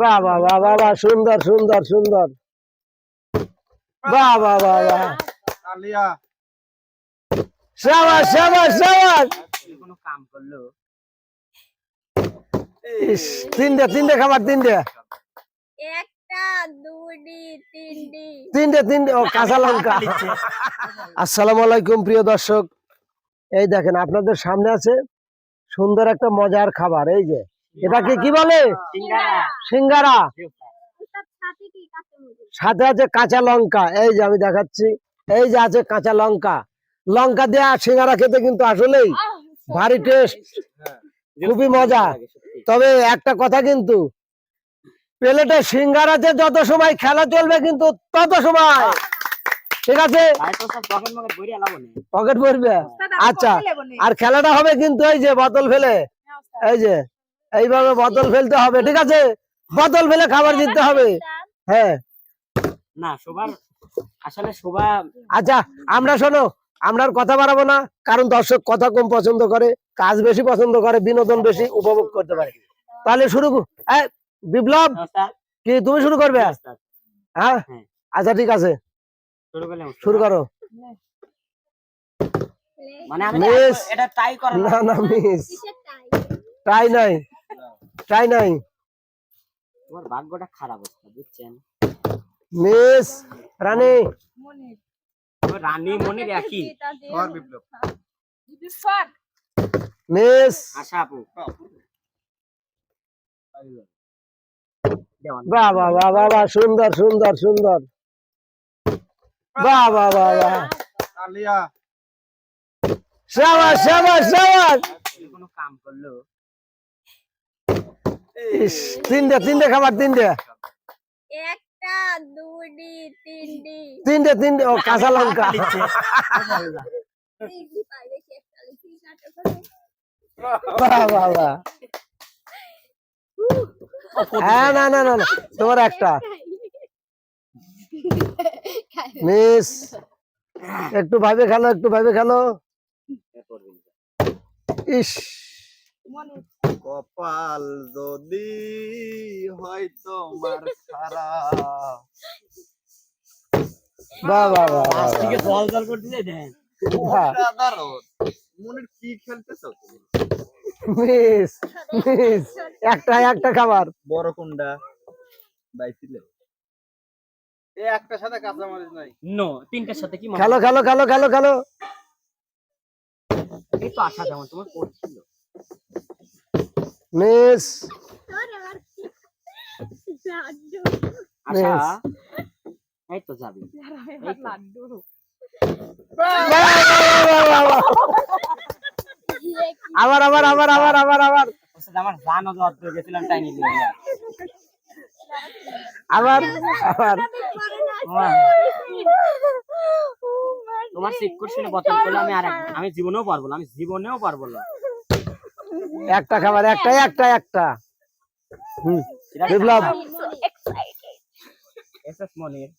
বাহ বাহ সুন্দর সুন্দর সুন্দর। সাবাস সাবাস সাবাস কোনো কাম করল তিনটে তিনটে খাবার তিনটি। তিনটে তিনটে ও কাঁচা লঙ্কা। আসসালামু আলাইকুম প্রিয় দর্শক। এই দেখেন আপনাদের সামনে আছে সুন্দর একটা মজার খাবার এই যে। এটাকে কি বলে? সিঙ্গারা। সাথে আছে কাঁচা লঙ্কা। এই যে আমি দেখাচ্ছি। এই যে আছে কাঁচা লঙ্কা। লঙ্কা দেয়া সিঙ্গারা খেতে কিন্তু আসলেই ভারী টেস্ট খুবই মজা। তবে একটা কথা কিন্তু, প্লেটে সিঙ্গারাতে যত সময় খেলা চলবে কিন্তু তত সময়। ঠিক আছে? পকেট ভরবে। আচ্ছা আর খেলাটা হবে কিন্তু এই যে বোতল ফেলে। এই যে এইভাবে বদল ফেলতে হবে ঠিক আছে? বোতল ফেলে খাবার দিতে হবে। হ্যাঁ। না সবার আসলে শোভা আচ্ছা আমরা শোনো আমরা কথা বাড়াবো না কারণ দর্শক কথা কম পছন্দ করে কাজ বেশি পছন্দ করে বিনোদন বেশি উপভোগ করতে পারে। তাহলে শুরু বিপ্লব কি তুমি শুরু করবে? হ্যাঁ হ্যাঁ। আচ্ছা ঠিক আছে। শুরু করো। মানে আমি এটা ট্রাই করা না না মিস। ট্রাই নাই। ট্রাই নাই। তোমার ভাগ্যটা খারাপ হচ্ছে বুঝছেন? মিস রানী রানী মনির একই। সর বিপ্লব। মিস আশা আপু। বাহ বাহ বাহ বাহ বাহ সুন্দর সুন্দর সুন্দর। বাহ বাহ বাহ বাহ আলিয়া সাবাস সাবাস সাবাস। কোনো কাম করল? ইস, তিনটে তিনটে খাবার তিনটে। একটা দুটি তিনটি। তিনটে তিনটে ও কাঁচা লঙ্কা। হ্যাঁ না না না না তোমার একটা। মিস একটু ভাবে খেলো একটু ভাবে খেলো। ইস। কপাল যদি হয় তোমার খারাপ বাহ বাহ বাহ বাহ, আজকে জল জল করতে দেন। সাধারণ মনের কি খেলতেছো তুমি? মিস মিস একটা একটা খাবার। বড় কোনটা বাইছিলে। এ একটা সাথে কাঁচা মরিচ নাই। নো তিনটার সাথে কি? খেলো খেলো খেলো খেলো খেলো। এই তো আশা যেমন তোমার পড়ছিল মিস। Yes. এই তো যাবি। আবার আবার আবার আবার আবার আবার। আমার জানো তো গেছিলাম টাইনি দিয়ে আবার আবার। তোমার চেক করছি বোতল করলে আমি আর আমি জীবনেও পারব না আমি জীবনেও পারব না। একটা খাবার একটা একটা একটা। হুম বিপ্লব। এসএস মনির।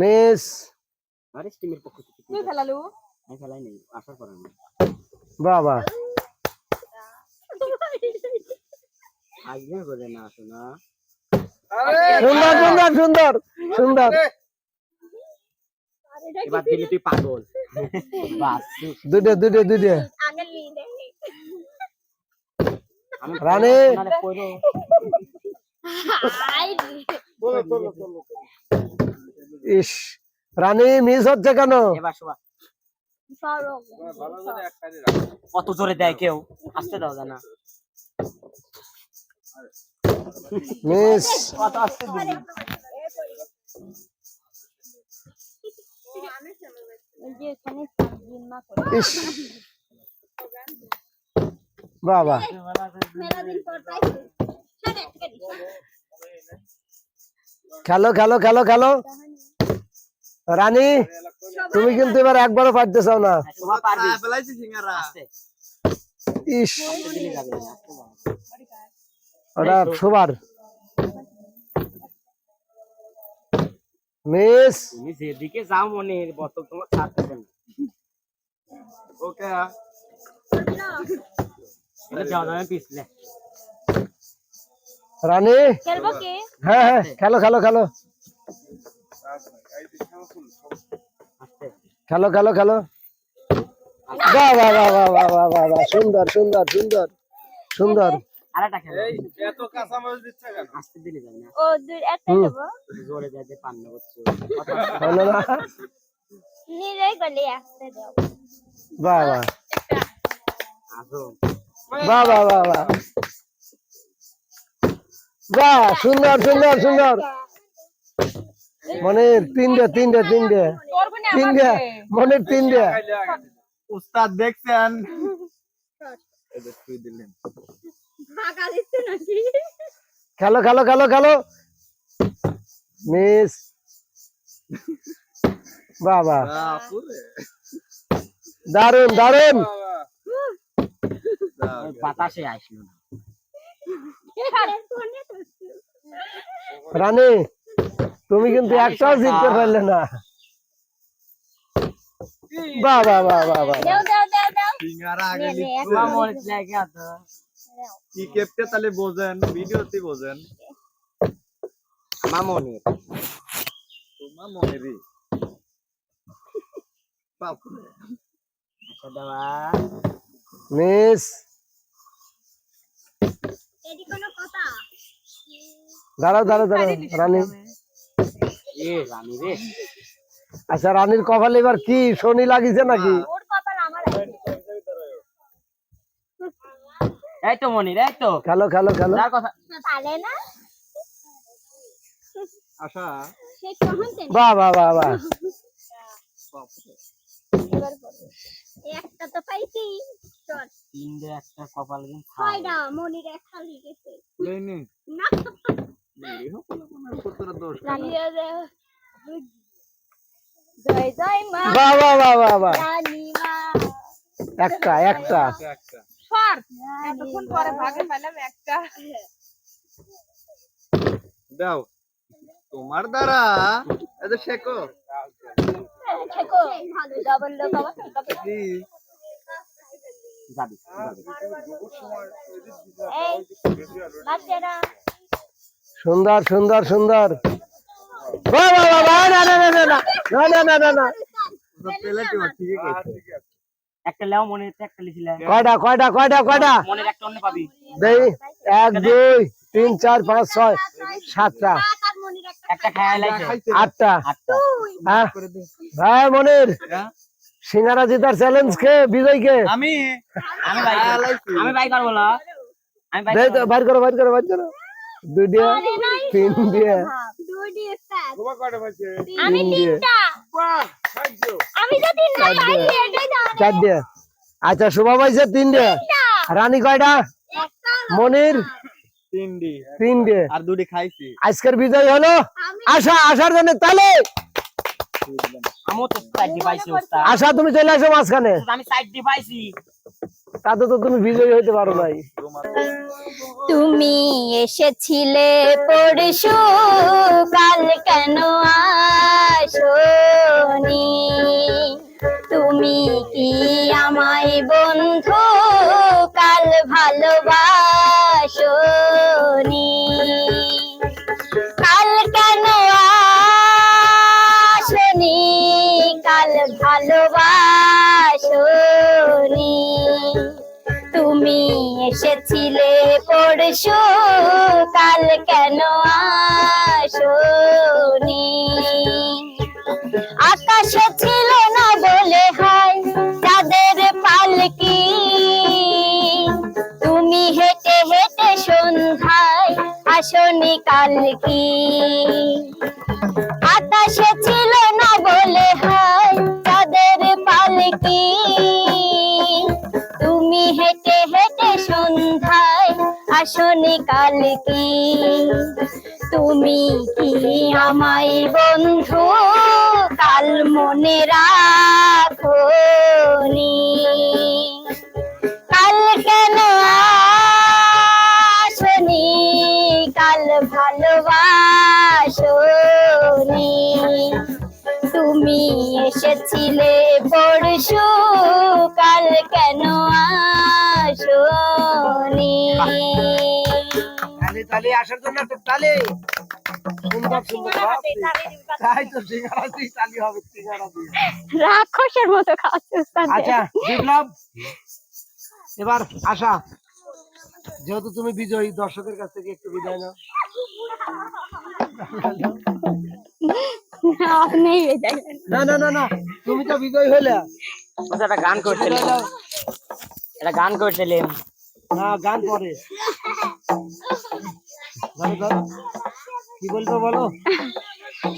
মিস। আরে টিমের পক্ষ থেকে তুই ফেলালু আমি ফেলাই নেই আশা করেন না বাবা। আজকে করে না আসো সুন্দর সুন্দর সুন্দর সুন্দর। এবার দিলে তুই পাগল। বাস দুটো দুটো দুটো আগে লিডে আমি রানী। ইস রানী মিস হচ্ছে কেন এবার শোভা সরো ভালো করে একটা রাখো কত জোরে দেয় কেউ আসতে দাও জানা মিস কত আসতে দিবি ওই যে এখানে সাবজিন না করে ইস বাবা। খেলো খেলো খেলো খেলো। রানী তুমি কিন্তু এবার একবারও পারতে চাও না। ইস। ওটা সুবার মিস। তুমি যেদিকে যাও মনে তোমার ছাড়তে দেন রানী। হ্যাঁ হ্যাঁ খেলো খেলো খেলো। খেলো খেলো খেলো। বাহ বাহ বাহ বাহ বাহ বাহ বা সুন্দর সুন্দর সুন্দর সুন্দর। আরেকটা খেলো এই এত কাঁচামরিচ দিচ্ছে কেন? আস্তে দিলে যাবে না। ও দুই একটাই হুম। জোরে যাতে পান্না করছ হলো না। নিজেই করলে একটা দেবো। বাহ বাহ আসো। বাহ বাহ বাহ বাহ বাহ সুন্দর সুন্দর সুন্দর। মানে তিনটে তিনটে তিনটে। তিনটে মনের তিনটে। উস্তাদ দেখছেন? দিলেন। খেলো খেলো খেলো খেলো। মিস। বাহ বাহ দারুণ দারুণ বাবা বাতাসে আসলো রানী তুমি কিন্তু একটাও জিততে পারলে না। বাহ বাহ বাহ কি কেপটা তাহলে বোঝেন ভিডিওতে বোঝেন। মামনির তোমার মনেরই মিস। এডি কথা? দাঁড়াও দাঁড়াও দাঁড়াও রানী। এ রানী রে। আচ্ছা রানীর কপালে এবার কি শনি লাগিছে নাকি? এই তো মনির তো। খালো খালো খালো। কথা পারে না? আশা। বাহ বাহ বাহ বাহ। একটা তো মা। বাবা একটা। একটা একটা। সর এতক্ষণ পরে ভাগে পেলাম একটা। দাও। তোমার দ্বারা। এত শেখো। ডাবল লোক আবার কি যাবি যাবি এই বাচ্চারা। সুন্দর সুন্দর সুন্দর। বাহ বাহ বাহ বাহ না না না না না না না না না। কইছে একটা লেও মনে একটা লিখিলে কয়টা কয়টা কয়টা কয়টা? মনের একটা অন্য পাবি। দেই এক দুই তিন চার পাঁচ ছয় সাতটা। একটা আটটা। হ্যাঁ? ভাই মনির হ্যাঁ? সিঙ্গারা জিতার চ্যালেঞ্জ কে বিজয় কে? আমি? আমি বাই আমি বাই করব না আমি বাই তো বাইর করো বাইর করো বাইর করো। দুই দিয়ে তিন দিয়ে। দুই দিয়ে স্যার কয়টা আমি তিনটা। বাহ! চারটে আচ্ছা শোভা পাইছে তিনটে। রানী কয়টা? মনির? তিনটে। আর দুটি খাইছি। আজকের বিজয় হলো? আশা আসার জন্য তালে। আশা তুমি চলে আসো মাঝখানে। আমি সাইড দিয়ে পাইছি। তাতে তো তুমি বিজয়ী হইতে পারো নাই। তুমি এসেছিলে পরশু, কাল কেন আসনি? তুমি কি আমায় বন্ধু, কাল ভালোবাসনি? কাল কেন আসনি? কাল ভালোবাসনি? এসেছিলে পরশু, কাল কেন আসনি? আকাশে ছিল না বলে হয় তাদের পালকি। তুমি হেঁটে হেঁটে সন্ধ্যায় আসনি কালকি আকাশে ছিল না বলে হয় তাদের পালকি। তুমি হেঁটে আসনি কালকি। তুমি কি আমায় বন্ধু? কাল মনে রাখনি কাল কেন আসনি? কাল ভালোবাসনি তুমি এসেছিলে পরশু, কাল কেন তালি তালি আসার জন্য একটা তালি। সুন্দর সুন্দর তাই তো সিঙ্গারা দিয়ে তালি হবে সিঙ্গারা দিয়ে রাক্ষসের মতো খাচ্ছে আচ্ছা বিপ্লব এবার আশা যেহেতু তুমি বিজয়ী দর্শকের কাছ থেকে একটু বিদায় নাও। না না না না তুমি তো বিজয়ী হইলে। বলছে একটা গান করছিলাম। একটা গান করছিলাম। হ্যাঁ গান তো, কি বলব বলো?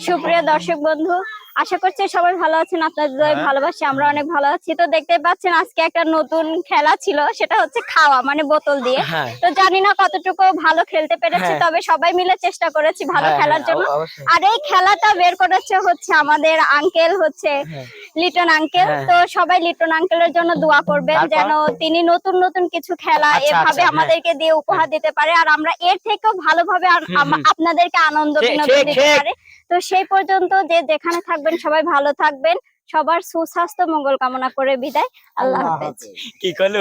সুপ্রিয় দর্শক বন্ধু আশা করছি সবাই ভালো আছেন আপনাদের ভালোবাসি আমরা অনেক ভালো আছি। তো দেখতে পাচ্ছেন আজকে একটা নতুন খেলা ছিল সেটা হচ্ছে খাওয়া মানে বোতল দিয়ে। হ্যাঁ। তো জানি না কতটুকু ভালো খেলতে পেরেছি হ্যাঁ। তবে সবাই মিলে চেষ্টা করেছি ভালো হ্যাঁ, খেলার হ্যাঁ, জন্য আর এই খেলাটা বের করেছে হচ্ছে আমাদের আঙ্কেল হচ্ছে হ্যাঁ। লিটন আঙ্কেল হ্যাঁ। তো সবাই লিটন আঙ্কেলের জন্য দোয়া করবেন যেন তিনি নতুন নতুন কিছু খেলা আচ্ছা, এভাবে আচ্ছা, হ্যাঁ। আমাদেরকে দিয়ে উপহার দিতে পারে আর আমরা এর থেকেও ভালোভাবে। আপনাদেরকে আনন্দ বিনোদন দিতে পারে তো সেই পর্যন্ত যে যেখানে থাকবেন সবাই ভালো থাকবেন সবার সুস্বাস্থ্য মঙ্গল কামনা করে বিদায় আল্লাহ হাফেজ। কি করল